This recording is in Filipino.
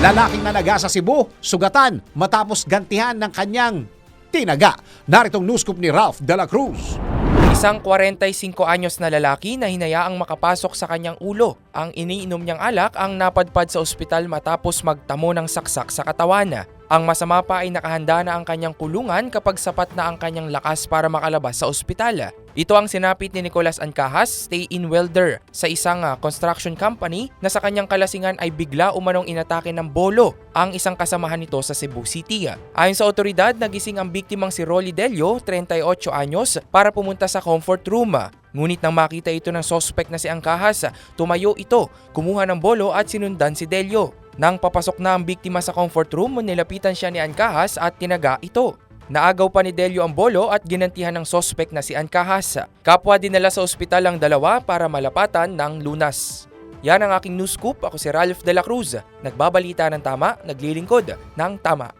Lalaking nanaga sa Cebu, sugatan matapos gantihan ng kanyang tinaga. Naritong news scoop ni Ralph De La Cruz. Isang 45 anyos na lalaki na hinayaang makapasok sa kanyang ulo. Ang iniinom niyang alak ang napadpad sa ospital matapos magtamo ng saksak sa katawan. Ang masama pa ay nakahanda na ang kanyang kulungan kapag sapat na ang kanyang lakas para makalabas sa ospital. Ito ang sinapit ni Nicolas Ancahas, stay-in welder, sa isang ah, construction company na sa kanyang kalasingan ay bigla umanong inatake ng bolo ang isang kasamahan nito sa Cebu City. Ayon sa otoridad, nagising ang biktimang si Rolly Delio, 38 anyos, para pumunta sa comfort room. Ngunit nang makita ito ng sospek na si Angkahas, tumayo ito, kumuha ng bolo at sinundan si Delio. Nang papasok na ang biktima sa comfort room, nilapitan siya ni Angkahas at tinaga ito. Naagaw pa ni Delio ang bolo at ginantihan ng sospek na si Angkahas. Kapwa dinala sa ospital ang dalawa para malapatan ng lunas. Yan ang aking news scoop. Ako si Ralph De La Cruz. Nagbabalita ng tama, naglilingkod ng tama.